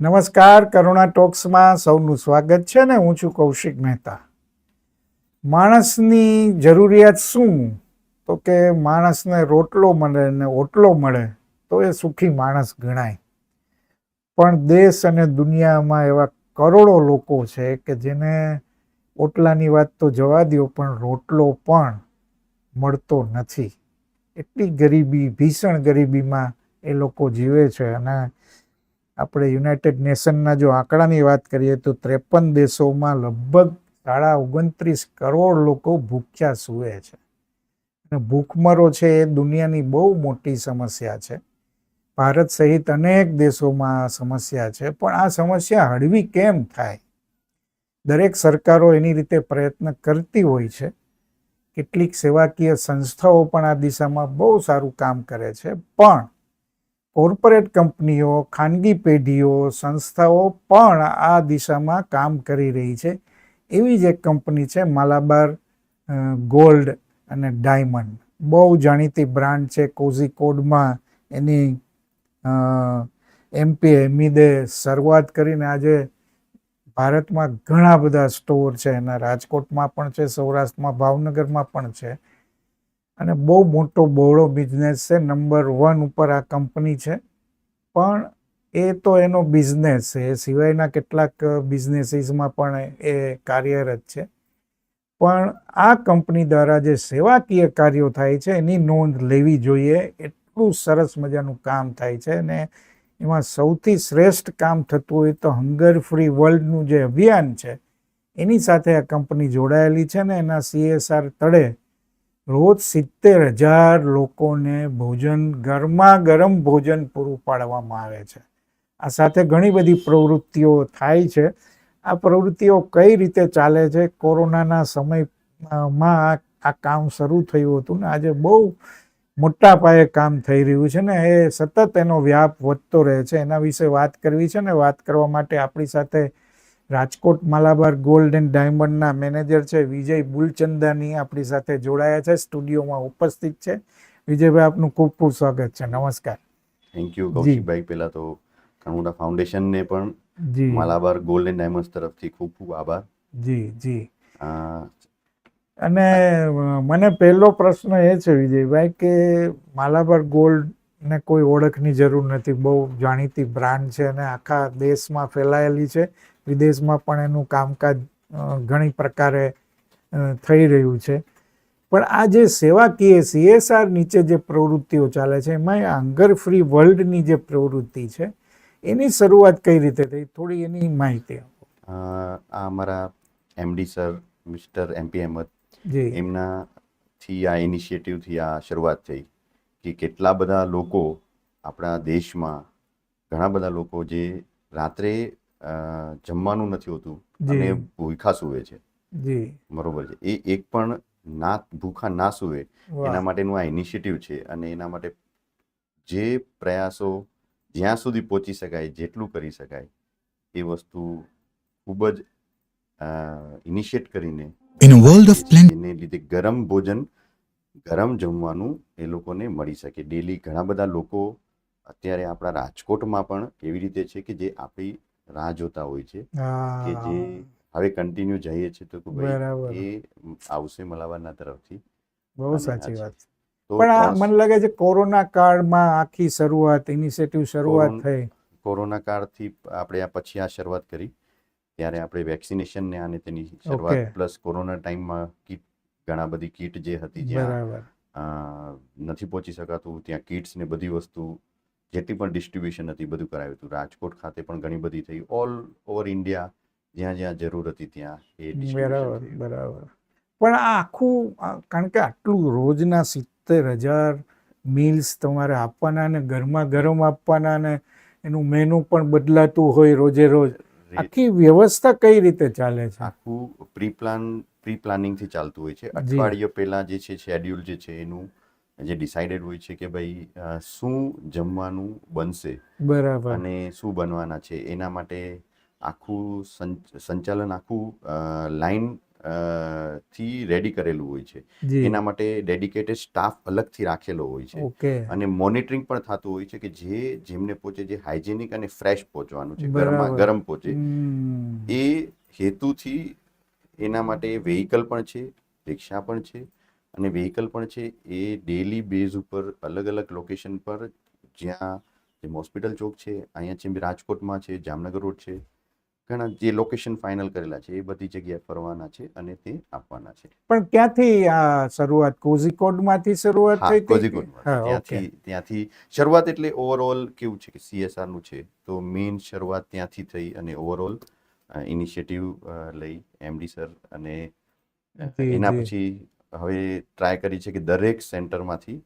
નમસ્કાર, કરુણા ટોક્સમાં સૌનું સ્વાગત છે ને હું છું કૌશિક મહેતા. માણસની જરૂરિયાત શું? તો કે માણસને રોટલો મળે ને ઓટલો મળે, તો એ સુખી માણસ ગણાય. પણ દેશ અને દુનિયામાં એવા કરોડો લોકો છે કે જેને ઓટલાની વાત તો જવા દો પણ રોટલો પણ મળતો નથી. એટલી ગરીબી, ભીષણ ગરીબીમાં એ લોકો જીવે છે અને આપણે યુનાઇટેડ નેશનના જો આંકડાની વાત કરીએ તો ત્રેપન દેશોમાં લગભગ સાડા ઓગણત્રીસ કરોડ લોકો ભૂખ્યા સૂવે છે. અને ભૂખમરો છે એ દુનિયાની બહુ મોટી સમસ્યા છે. ભારત સહિત અનેક દેશોમાં આ સમસ્યા છે, પણ આ સમસ્યા હળવી કેમ થાય? દરેક સરકારો એની રીતે પ્રયત્ન કરતી હોય છે. કેટલીક સેવાકીય સંસ્થાઓ પણ આ દિશામાં બહુ સારું કામ કરે છે, પણ કોર્પોરેટ કંપનીઓ, ખાનગી પેઢીઓ, સંસ્થાઓ પણ આ દિશામાં કામ કરી રહી છે. એવી જ એક કંપની છે, માલાબાર ગોલ્ડ અને ડાયમંડ. બહુ જાણીતી બ્રાન્ડ છે કોઝીકોડમાં એની એમપી હમીદે શરૂઆત કરીને આજે ભારતમાં ઘણા બધા સ્ટોર છે. એના રાજકોટમાં પણ છે, સૌરાષ્ટ્રમાં, ભાવનગરમાં પણ છે. અને બહુ મોટો બહોળો બિઝનેસ છે. નંબર વન ઉપર આ કંપની છે. પણ એ તો એનો બિઝનેસ છે. એ સિવાયના કેટલાક બિઝનેસીસમાં પણ એ કાર્યરત છે. પણ આ કંપની દ્વારા જે સેવાકીય કાર્યો થાય છે, એની નોંધ લેવી જોઈએ. એટલું સરસ મજાનું કામ થાય છે અને એમાં સૌથી શ્રેષ્ઠ કામ થતું હોય તો હંગર ફ્રી વર્લ્ડનું જે અભિયાન છે, એની સાથે આ કંપની જોડાયેલી છે ને એના સીએસઆર તળે રોજ સિત્તેર હજાર લોકોને ભોજન ગરમા ગરમ ભોજન પૂરું પાડવામાં આવે છે. આ સાથે ઘણી બધી પ્રવૃત્તિઓ થાય છે. આ પ્રવૃત્તિઓ કઈ રીતે ચાલે છે? કોરોનાના સમયમાં આ- કામ શરૂ થયું હતું ને આજે બહુ મોટા પાયે કામ થઈ રહ્યું છે ને, એ સતત એનો વ્યાપ વધતો રહે છે. એના વિશે વાત કરવી છે ને, વાત કરવા માટે આપણી સાથે રાજકોટ માલાબાર ગોલ્ડ એન્ડ ડાયમંડના મેનેજર છે વિજય બુલચંદાની આપણી સાથે જોડાયા છે સ્ટુડિયોમાં ઉપસ્થિત છે. વિજયભાઈ આપનું ખૂબ ખૂબ સ્વાગત છે. નમસ્કાર. Thank you. કૌશિકભાઈ. પહેલા તો કણુડા ફાઉન્ડેશનને પણ જી. માલાબાર ગોલ્ડ એન્ડ ડાયમંડ તરફથી ખૂબ ખૂબ આભાર. જી જી. અને મને પહેલો પ્રશ્ન એ છે વિજયભાઈ કે માલાબાર ગોલ્ડ ને કોઈ ઓળખની જરૂર નથી. બહુ જાણીતી બ્રાન્ડ છે અને આખા દેશમાં ફેલાયેલી છે. વિદેશમાં પણ એનું કામકાજ ઘણી પ્રકારે થઈ રહ્યું છે. પણ આ જે સેવાકીય સીએસઆર નીચે જે પ્રવૃત્તિઓ ચાલે છે એમાં હંગર ફ્રી વર્લ્ડની જે પ્રવૃત્તિ છે એની શરૂઆત કઈ રીતે થઈ? થોડી એની માહિતી આપો. આ અમારા MD sir mister MP Ahmed ji. એમનાથી આ ઇનિશિયેટિવથી આ શરૂઆત થઈ કે કેટલા બધા લોકો આપણા દેશમાં ઘણા બધા લોકો જે રાત્રે જમવાનું નથી હોતું જી. અને ભૂખા સુવે છે. બરોબર છે. એ એક પણ ના ભૂખા ના સુવે એના માટેનું આ ઇનિશિયેટિવ છે અને એના માટે જે પ્રયાસો જ્યાં સુધી પહોંચી શકાય જેટલું કરી શકાય એ વસ્તુ ખૂબ જ ઇનિશિયેટ કરીને ઇન a world of એને લીધે ગરમ ભોજન ગરમ જમવાનું એ લોકોને મળી શકે. ડેલી ઘણા બધા લોકો અત્યારે આપણા રાજકોટમાં પણ એવી રીતે છે કે જે આપણી રાહ જોતા હોય છે કે જે હવે કન્ટિન્યુ જઈએ છીએ તો. ભાઈ એ આવશે મલાવાના તરફથી. બહુ સાચી વાત. પણ આ મને લાગે છે કોરોના કાળમાં આખી શરૂઆત ઇનિશિયેટિવ શરૂઆત થઈ. કોરોના કાળથી આપણે આ પછી આ શરૂઆત કરી. ત્યારે આપણે વેક્સિનેશન ને આને તેની શરૂઆત પ્લસ કોરોના ટાઈમમાં કીટ ઘણા બધી કીટ જે હતી જ્યાં નથી પહોંચી શકાતું ત્યાં કિટ્સ ને બધી વસ્તુ જેટલી પણ ડિસ્ટ્રીબ્યુશન હતી બધું કરાવ્યું હતું. રાજકોટ ખાતે પણ ઘણી બધી થઈ. ઓલ ઓવર ઇન્ડિયા જ્યાં જ્યાં જરૂર હતી ત્યાં એ બરાબર બરાબર. પણ આ આખું કારણ કે આટલું રોજના સિત્તેર હજાર મીલ્સ તમારે આપવાના ને ગરમા ગરમ આપવાના ને એનું મેનુ પણ બદલાતું હોય રોજે રોજ આખી વ્યવસ્થા કઈ રીતે ચાલે છે? આખું પ્રી પ્લાન પ્રી પ્લાનિંગથી ચાલતું હોય છે. અઠવાડિયે પહેલા જે છે શેડ્યુલ જે છે એનું જે ડિસાઇડેડ હોય છે કે ભાઈ શું જમવાનું બનશે બરાબર. અને શું બનવાના છે એના માટે આખું સંચાલન આખું લાઈનથી રેડી કરેલું હોય છે. એના માટે ડેડિકેટેડ સ્ટાફ અલગથી રાખેલો હોય છે. અને મોનિટરિંગ પણ થતું હોય છે કે જે જેમને પહોંચે જે હાઇજેનિક અને ફ્રેશ પહોંચવાનું છે ગરમ ગરમ પહોંચે. એ હેતુથી એના માટે વેહિકલ પણ છે રિક્ષા પણ છે અને વેહિકલ પણ છે એ ડેલી બેઝ ઉપર અલગ અલગ લોકેશન પર જ્યાં જેમ હોસ્પિટલ ચોક છે અહીંયા છે રાજકોટમાં છે જામનગર રોડ છે ઘણા જે લોકેશન ફાઇનલ કરેલા છે એ બધી જગ્યાએ ફરવાના છે અને તે આપવાના છે. પણ ક્યાંથી આ શરૂઆત? કોઝિકોડમાંથી શરૂઆત થઈ ઓકે. ત્યાંથી ત્યાંથી શરૂઆત એટલે ઓવરઓલ કેવું છે કે સીએસઆરનું છે તો મેઇન શરૂઆત ત્યાંથી થઈ અને ઓવરઓલ ઇનિશિયેટિવ લઈ એમડી સર અને એના પછી હવે ટ્રાય કરી છે કે દરેક સેન્ટરમાંથી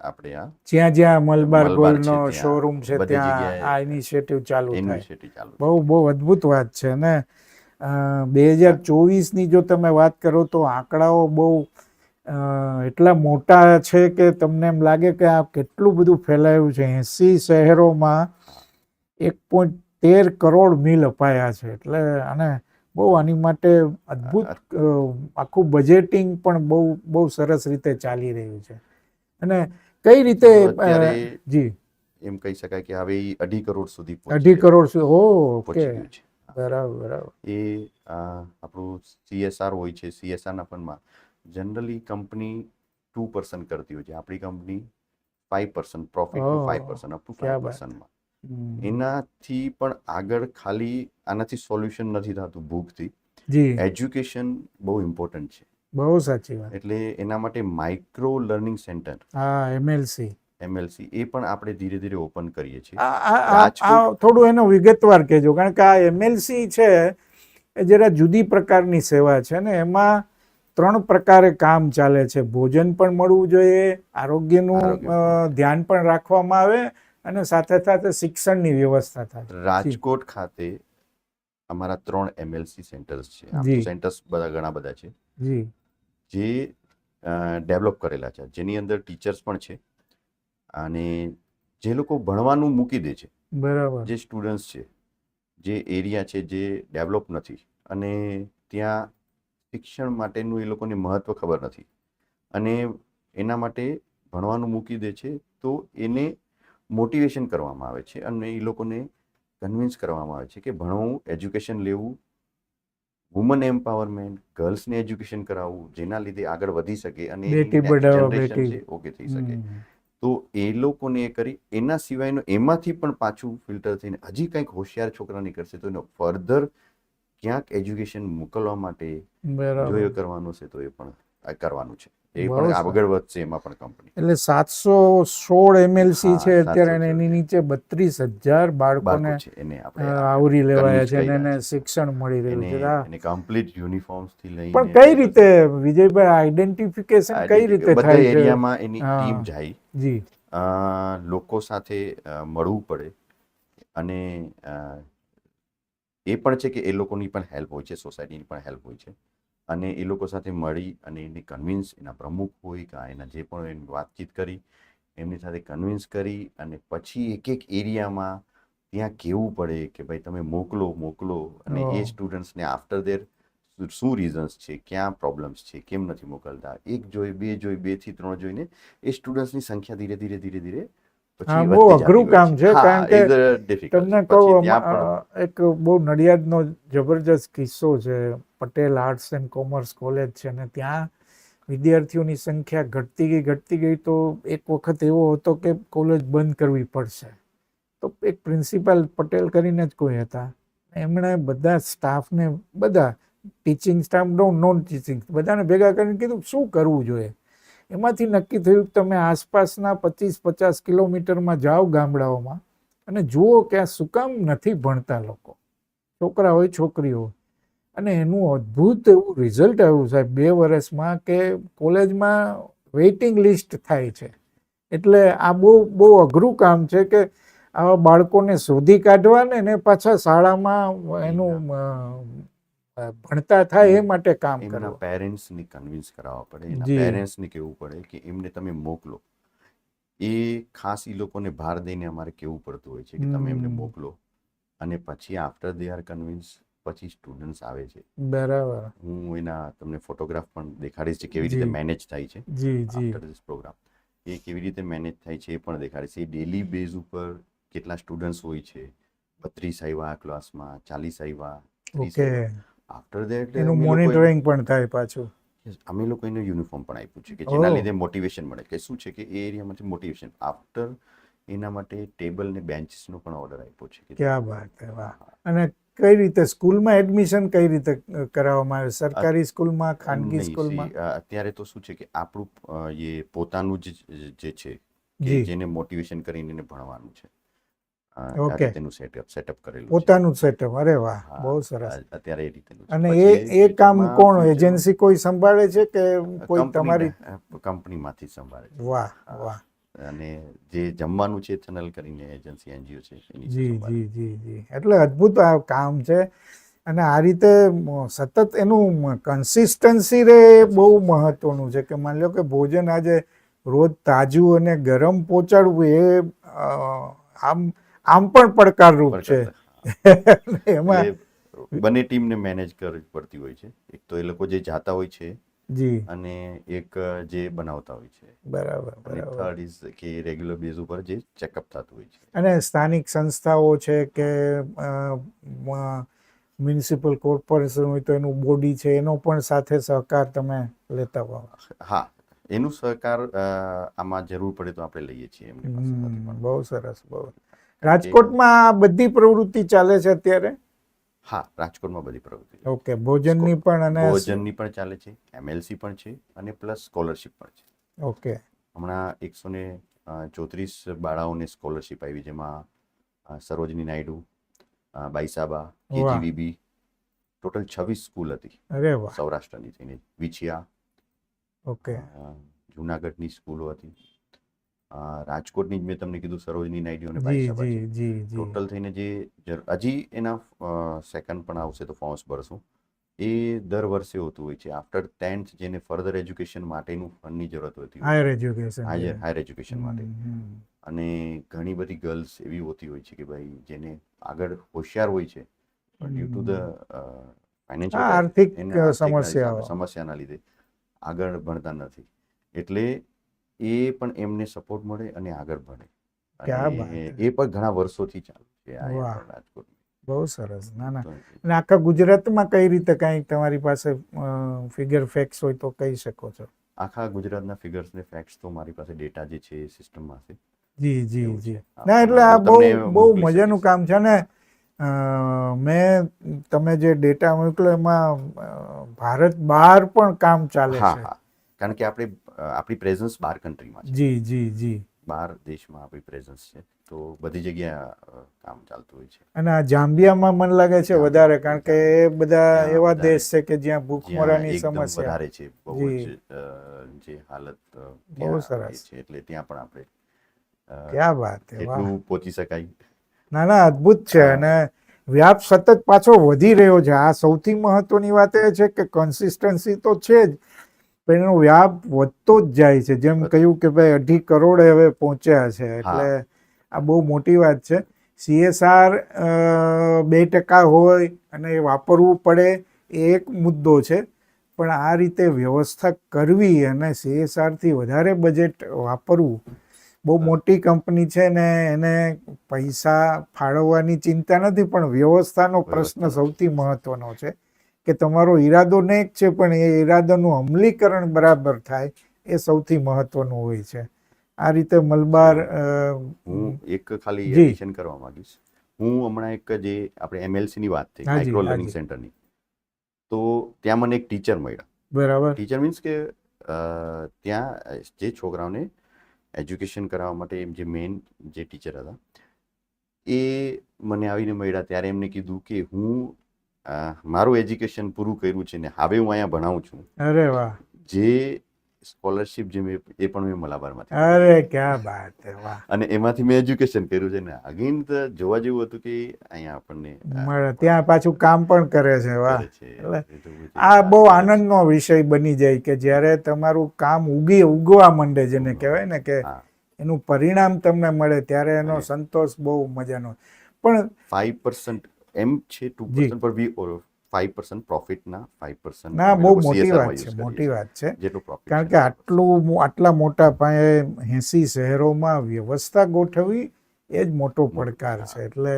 આપણે આ જ્યાં જ્યાં મલબાર ગોલ્ડનો નો શોરૂમ છે ત્યાં આ ઇનિશિયેટિવ ચાલુ થાય. ઇનિશિયેટિવ ચાલુ બહુ બહુ અદ્ભુત વાત છે ને? બે હજાર ચોવીસની જો તમે વાત કરો તો આંકડાઓ બહુ એટલા મોટા છે કે તમને એમ લાગે કે આ કેટલું બધું ફેલાયું છે. એસી શહેરોમાં એક પોઈન્ટ તેર કરોડ મિલ અપાયા છે. એટલે અને બહુ આની માટે અદ્ભુત આખું બજેટિંગ પણ બહુ બહુ સરસ રીતે ચાલી રહ્યું છે. અને કઈ રીતે જી. એમ કહી શકાય કે હવે અઢી કરોડ સુધી અઢી કરોડ સુધી ઓ ઓકે. બરાબર બરાબર. એ આપણું સીએસઆર હોય છે સીએસઆરના ફંડમાં જનરલી કંપની ટુ પર્સન્ટ કરતી હોય છે. આપણી company five percent profit five percent up to five. પર્સન્ટમાં. એનાથી પણ આગળ ખાલી આનાથી સોલ્યુશન નથી થતું ભૂખથી. જી. એજ્યુકેશન બહુ ઇમ્પોર્ટન્ટ છે. બહુ સાચી વાત. એટલે એના માટે માઇક્રો લર્નિંગ સેન્ટર હા એમએલસી એમએલસી એ પણ આપણે ધીરે ધીરે ઓપન કરીએ છીએ. થોડું એનો વિગતવાર કહેજો કારણ કે આ એમએલસી છે એ જરા જુદી પ્રકારની સેવા છે ને એમાં ત્રણ પ્રકારે કામ ચાલે છે. ભોજન પણ મળવું જોઈએ આરોગ્યનું ધ્યાન પણ રાખવામાં આવે અને સાથે સાથે શિક્ષણની વ્યવસ્થા થાય. રાજકોટ ખાતે અમારા ત્રણ એમએલસી સેન્ટર્સ છે. આમ સેન્ટર્સ બધા ઘણા બધા છે. જે. ડેવલપ કરેલા છે. જેની અંદર ટીચર્સ પણ છે. અને જે લોકો ભણવાનું મૂકી દે છે. બરાબર. જે સ્ટુડન્ટ્સ છે. જે એરિયા છે જે ડેવલપ નથી. અને ત્યાં શિક્ષણ માટેનું એ લોકોને મહત્વ ખબર નથી. અને એના માટે ભણવાનું મૂકી દે છે તો એને મોટિવેશન કરવામાં આવે છે અને એ લોકોને કન્વિન્સ કરવામાં આવે છે કે ભણવું એજ્યુકેશન લેવું વુમન એમ્પાવરમેન્ટ ગર્લ્સને એજ્યુકેશન કરાવવું જેના લીધે આગળ વધી શકે અને ઓકે થઈ શકે. તો એ લોકોને એ કરી એના સિવાયનો એમાંથી પણ પાછું ફિલ્ટર થઈને હજી કંઈક હોશિયાર છોકરા નીકળશે તો એનો ફર્ધર ક્યાંક એજ્યુકેશન મોકલવા માટે જો એ કરવાનું છે તો એ પણ કરવાનું છે. એ પણ આગળ વધશે એમાં પણ કંપની એટલે સાતસો સોળ એમએલસી છે અત્યારે અને એની નીચે બત્રીસ હજાર બાળકોને આવરી લેવાયા છે અને એને શિક્ષણ મળી રહ્યું છે. એને કમ્પ્લીટ યુનિફોર્મ્સથી લઈને પણ કઈ રીતે વિજયભાઈ આઈડેન્ટિફિકેશન કઈ રીતે થાય છે? એરિયામાં એની ટીમ જાય. જી. લોકો સાથે મળવું પડે. અને એ પણ છે કે એ લોકોની પણ હેલ્પ હોય છે સોસાયટીની પણ હેલ્પ હોય છે. અને એ લોકો સાથે મળી અને એને કન્વિન્સ એના પ્રમુખ હોય કે એના જે પણ એની વાતચીત કરી એમની સાથે કન્વિન્સ કરી અને પછી એક એક એરિયામાં ત્યાં કહેવું પડે કે ભાઈ તમે મોકલો મોકલો અને એ સ્ટુડન્ટ્સને આફ્ટર દેર શું રીઝન્સ છે ક્યાં પ્રોબ્લેમ્સ છે કેમ નથી મોકલતા? એક જોઈ બે જોઈ બેથી ત્રણ જોઈને એ સ્ટુડન્ટ્સની સંખ્યા ધીરે ધીરે ધીરે ધીરે પછી બહુ અઘરું કામ છે, કારણ કે. તમને કહું એક બહુ નડિયાદનો જબરજસ્ત કિસ્સો છે. Patel arts and commerce college છે અને ત્યાં વિદ્યાર્થીઓની સંખ્યા ઘટતી ગઈ ઘટતી ગઈ તો એક વખત એવો હતો કે કોલેજ બંધ કરવી પડશે. તો એક પ્રિન્સિપાલ પટેલ કરીને જ કોઈ હતા. એમણે બધા સ્ટાફને બધા ટીચિંગ સ્ટાફ નોન ટીચિંગ બધાને ભેગા કરીને કીધું શું કરવું જોઈએ? એમાંથી નક્કી થયું કે તમે આસપાસના પચીસ પચાસ કિલોમીટરમાં જાઓ ગામડાઓમાં અને જુઓ કે આ શું કામ નથી ભણતા લોકો. છોકરા હોય છોકરી હોય. અને એનું અદ્ભુત એવું રિઝલ્ટ આવ્યું સાહેબ બે વર્ષમાં કે કોલેજમાં વેઇટિંગ લિસ્ટ થાય છે. એટલે આ બહુ બહુ અઘરું કામ છે કે આવા બાળકોને શોધી કાઢવા ને પાછા શાળામાં એનું ભણતા થાય એ માટે કામ કરો પેરેન્ટ્સ પેરેન્ટ્સને કન્વિન્સ કરાવવા પડે. એના. પેરેન્ટ્સને કહેવું પડે કે એમને તમે મોકલો. એ ખાસ એ લોકોને ભાર દઈને અમારે કેવું પડતું હોય છે કે તમે એમને મોકલો અને પછી આફ્ટર દે આર કન્વિન્સ પછી સ્ટુડન્ટ્સ આવે છે. બરાબર. હું એના તમને ફોટોગ્રાફ પણ દેખાડીશ છે કેવી રીતે મેનેજ થાય છે જી જી. પ્રોગ્રામ એ કેવી રીતે મેનેજ થાય છે એ પણ દેખાડીશ. એ ડેલી બેઝ ઉપર કેટલા સ્ટુડન્ટ્સ હોય છે? બત્રીસ આવ્યા આ ક્લાસમાં ચાલીસ આવ્યા ઓકે. આફ્ટર દેટ એનું મોનિટરિંગ પણ થાય પાછું. અમે લોકો એને યુનિફોર્મ પણ આપ્યું છે કે જેના લીધે મોટિવેશન મળે. કે શું છે કે એ એરિયામાંથી મોટિવેશન આફ્ટર એના માટે ટેબલ ને બેન્ચીસનો પણ ઓર્ડર આપ્યો છે કે ક્યાં વાત હે વાહ. અને કઈ રીતે સ્કૂલમાં એડમિશન કઈ રીતે કરાવવામાં આવે? સરકારી સ્કૂલમાં ખાનગી સ્કૂલમાં? અત્યારે તો શું છે કે આપણું એ પોતાનું જ છે જેને મોટિવેશન કરીને ભણવાનું છે. અ, તેનું સેટઅપ સેટઅપ કરેલું પોતાનું સેટઅપ અરે વાહ બહુ સરસ. અત્યારે એ રીતેનું અને એ એ કામ કોણ? એજન્સી કોઈ સંભાળે છે કે કોઈ તમારી કંપનીમાંથી સંભાળે છે. વાહ વાહ. અને જે જમવાનું છે ચેનલ કરીને એજન્સી એનજીઓ છે જી જી જી જી. એટલે અદ્ભુત આ કામ છે. અને આ રીતે સતત એનું કન્સિસ્ટન્સી રે એ બહુ મહત્વનું છે કે માની લો કે ભોજન આજે રોજ તાજું અને ગરમ પહોંચાડવું એ આમ આમ પણ પડકારરૂપ છે. એમાં બંને ટીમને મેનેજ કરવી પડતી હોય છે. એક તો એ લોકો જે જાતા હોય છે જી. અને એક જે બનાવતા હોય છે. બરાબર બરાબર. થર્ડ ઇઝ કે રેગ્યુલર બેઝ ઉપર જે ચેકઅપ થતું હોય છે. અને સ્થાનિક સંસ્થાઓ છે કે મ્યુનિસિપલ કોર્પોરેશન હોય તો એનું બોડી છે એનો પણ સાથે સહકાર તમે લેતા હો હા એનું સહકાર આમાં જરૂર પડે તો આપણે લઈએ છીએ એમની પાસે બહુ સરસ બહુ. રાજકોટમાં બધી પ્રવૃત્તિ ચાલે છે અત્યારે? હા રાજકોટમાં બધી પ્રવૃત્તિ ઓકે ભોજનની પણ અને ભોજનની પણ ચાલે છે એમએલસી પણ છે અને પ્લસ સ્કોલરશિપ પણ છે. ઓકે. હમણાં એકસો ને ચોત્રીસ બાળાઓને સ્કોલરશિપ આવી જેમાં સરોજની નાયડુ બાઈસાબા. કેજીવીબી ટોટલ છવ્વીસ સ્કૂલ હતી. અરે વાહ. સૌરાષ્ટ્રની થઈને. વિછિયા ઓકે. જુનાગઢની સ્કૂલો હતી. રાજકોટની જ મેં તમને કીધું સરોજની નાયડુ અને ટોટલ થઈને જે હજી એના સેકન્ડ પણ આવશે તો ફોર્મ્સ ભરશું એ દર વર્ષે હોતું હોય છે. આફ્ટર ટેન્થ જેને ફર્ધર એજ્યુકેશન માટેનું ફંડની જરૂરત હોતી હોય હાયર એજ્યુકેશન હાયર એજ્યુકેશન માટે. અને ઘણી બધી ગર્લ્સ એવી હોતી હોય છે કે ભાઈ જેને આગળ હોશિયાર હોય છે. પણ ડ્યુ ટુ ધ ફાઇનાન્શિયલ આર્થિક સમસ્યાઓ સમસ્યાના લીધે આગળ ભણતા નથી. એટલે એ પણ એમને સપોર્ટ મળે અને આગળ ભણે. એ પણ ઘણા વર્ષોથી ચાલુ છે રાજકોટ બહુ સરસ. ના ના. અને આખા ગુજરાતમાં કઈ રીતે કઈ તમારી પાસે ફિગર ફેક્સ હોય તો કહી શકો છો? આખા ગુજરાતના ફિગર્સ ને ફેક્ટ્સ તો મારી પાસે ડેટા જે છે એ સિસ્ટમમાં છે. જી જી જી. ના એટલે આ બહુ બહુ મજાનું કામ છે ને મેં તમે જે ડેટા મોકલો એમાં ભારત બહાર પણ કામ ચાલે છે. કારણ કે આપણે આપણી પ્રેઝન્સ બાર કન્ટ્રીમાં છે. જી જી જી. બાર દેશમાં આપણી પ્રેઝન્સ છે. તો બધી જગ્યાએ કામ ચાલતું હોય છે. અને આ જાંબિયામાં મને લાગે છે વધારે કારણ કે એ બધા એવા દેશ છે કે જ્યાં ભૂખમરાની સમસ્યા. વધારે છે બહુ જ જે. હાલત બહુ સરસ. છે. એટલે ત્યાં પણ આપણે ક્યાં વાત છે એટલું પહોંચી શકાય. ના ના અદ્ભુત છે. અને વ્યાપ સતત પાછો વધી રહ્યો છે. આ સૌથી મહત્વની વાત એ છે કે કન્સિસ્ટન્સી તો છે જ. પણ એનો વ્યાપ વધતો જ જાય છે. જેમ કહ્યું કે ભાઈ અઢી કરોડ હવે પહોંચ્યા છે. એટલે આ બહુ મોટી વાત છે. સીએસઆર બે ટકા હોય અને એ વાપરવું પડે એ એક મુદ્દો છે. પણ આ રીતે વ્યવસ્થા કરવી અને સીએસઆરથી વધારે બજેટ વાપરવું બહુ મોટી કંપની છે ને એને પૈસા ફાળવવાની ચિંતા નથી પણ વ્યવસ્થાનો પ્રશ્ન સૌથી મહત્વનો છે. કે તમારો ઈરાદો નેક છે પણ એ ઈરાદાનું અમલીકરણ બરાબર થાય એ સૌથી મહત્વનું હોય છે. આ રીતે મલબાર હું. એક ખાલી એડિશન કરવા માંગીશ. હું હમણાં એક જે આપણે એમએલસી ની વાત થઈ માઇક્રો લર્નિંગ. સેન્ટરની તો ત્યાં મને એક ટીચર મળ્યા. બરાબર. ટીચર મીન્સ કે ત્યાં જે છોકરાઓને એજ્યુકેશન કરાવવા માટે એમ જે મેઇન જે ટીચર હતા એ મને આવીને મળ્યા. ત્યારે એમને કીધું કે હું મારું એજ્યુકેશન પૂરું કર્યું છે ને હવે હું અહીંયા ભણાવું છું. અરે વાહ. જે સ્કોલરશિપ જે મેં એ પણ મેં મલાબારમાંથી અરે ક્યાં હે વાહ. અને એમાંથી મેં એજ્યુકેશન કર્યું છે ને અગેન જોવા જેવું હતું કે અહીંયા આપણને મળે ત્યાં પાછું કામ પણ કરે છે વાહ. આ બહુ આનંદનો વિષય બની જાય કે જ્યારે તમારું કામ ઉગી ઉગવા માંડે જેને કહેવાય ને કે એનું પરિણામ તમને મળે ત્યારે એનો સંતોષ બહુ મજાનો. પણ ફાઈવ પર્સન્ટ એમ છે ટુ પર્સન્ટ પર વી ફાઈવ પર્સન્ટ પ્રોફિટના ફાઈવ પર્સન્ટ ના બહુ મોટી વાત છે મોટી વાત છે. જેટલું પ્રોફિટ કારણ કે આટલું આટલા મોટા પાયે એસી શહેરોમાં વ્યવસ્થા ગોઠવવી એ જ મોટો પડકાર છે. એટલે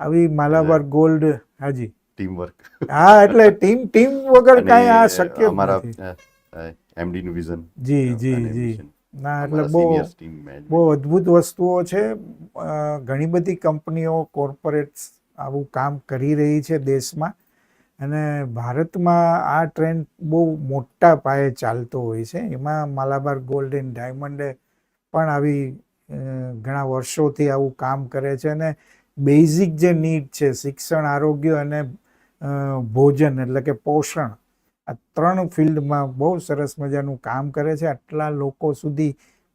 આવી માલાબાર ગોલ્ડ હાજી. ટીમ વર્ક હા એટલે ટીમ ટીમ વગર કાંઈ આ શક્ય અમારા એમડી નું વિઝન જી જી જી. ના એટલે બહુ બહુ અદ્ભુત વસ્તુઓ છે. ઘણી બધી કંપનીઓ કોર્પોરેટ્સ આવું કામ કરી રહી છે દેશમાં. અને ભારતમાં આ ટ્રેન્ડ બહુ મોટા પાયે ચાલતો હોય છે. એમાં માલાબાર ગોલ્ડ એન્ડ ડાયમંડે પણ આવી ઘણા વર્ષોથી આવું કામ કરે છે. અને બેઝિક જે નીડ છે, શિક્ષણ, આરોગ્ય અને ભોજન એટલે કે પોષણ, આ ત્રણ ફિલ્ડમાં બહુ સરસ મજાનું કામ કરે છે. આટલા લોકો સુધી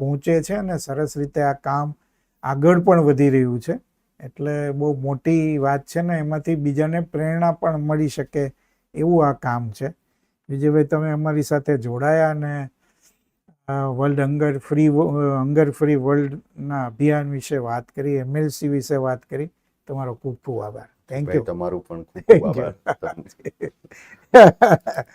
પહોંચે છે અને સરસ રીતે આ કામ આગળ પણ વધી રહ્યું છે. એટલે બહુ મોટી વાત છે ને એમાંથી બીજાને પ્રેરણા પણ મળી શકે એવું આ કામ છે. વિજયભાઈ તમે અમારી સાથે જોડાયા અને world hunger free hunger free વર્લ્ડના અભિયાન વિશે વાત કરી એમએલસી વિશે વાત કરી. તમારો ખૂબ ખૂબ આભાર. થેન્ક યુ તમારું પણ ખૂબ ખૂબ આભાર.